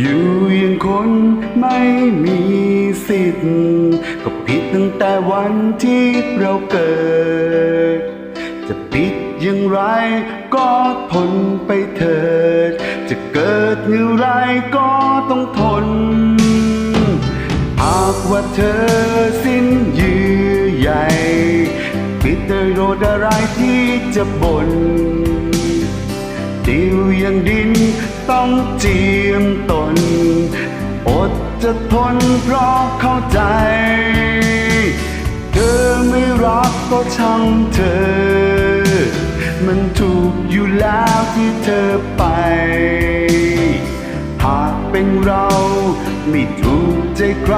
อยู่อย่างคนไม่มีสิทธิ์ ก็ผิดตั้งแต่วันที่เราเกิด จะผิดอย่างไรก็ทนไปเถิด จะเกิดอย่างไรก็ต้องทน หากว่าเธอสิ้นเยือใยปิดได้โรดอะไรที่จะบน่ นดิวยังดินต้องเจียมตน อดจะทนเพราะเข้าใจ เธอไม่รักก็ช่างเธอ มันถูกอยู่แล้วที่เธอไป หากเป็นเราไม่ถูกใจใคร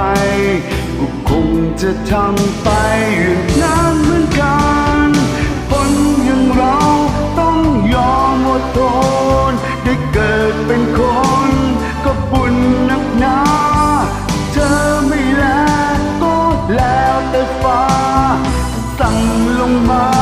ก็คงจะทำไปอย่างนั้น สั่ง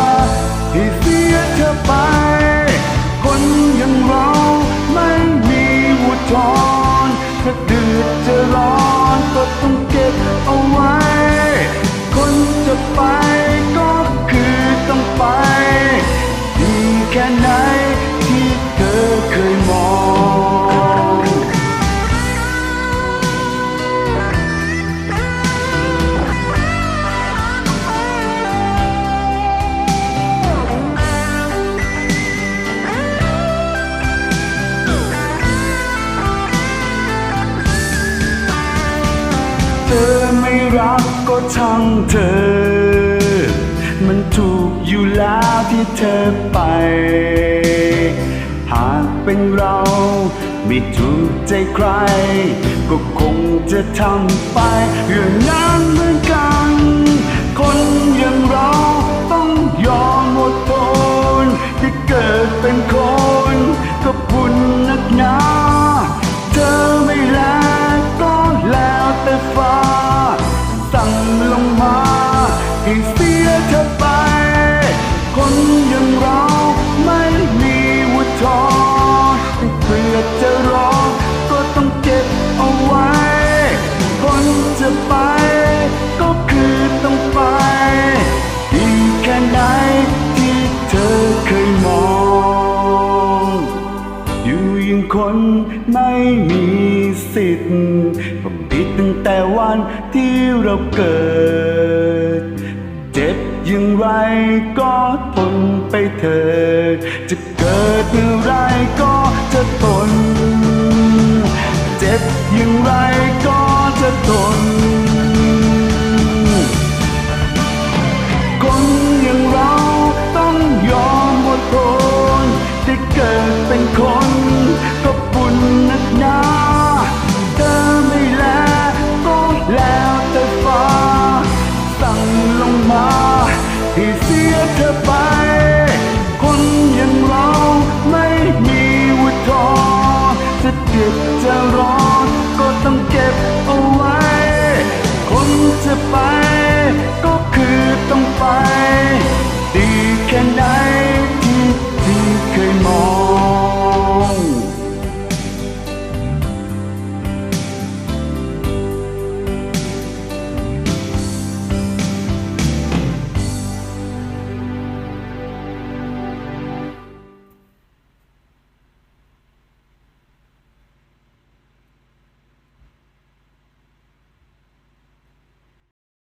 อไม่รักก็ช่างเธอ มันถูกอยู่แล้วที่เธอไป หากเป็นเราไม่ถูกใจใคร ก็คงจะทำไปเรื่องนั้นเหมือนกัน คนอย่างเรา คนไม่มีสิทธิ์ก็ผิดตั้งแต่วันที่เราเกิด เจ็บอย่างไรก็ทนไปเถิด จะเกิดเมื่อไรก็จะทน เจ็บอย่างไร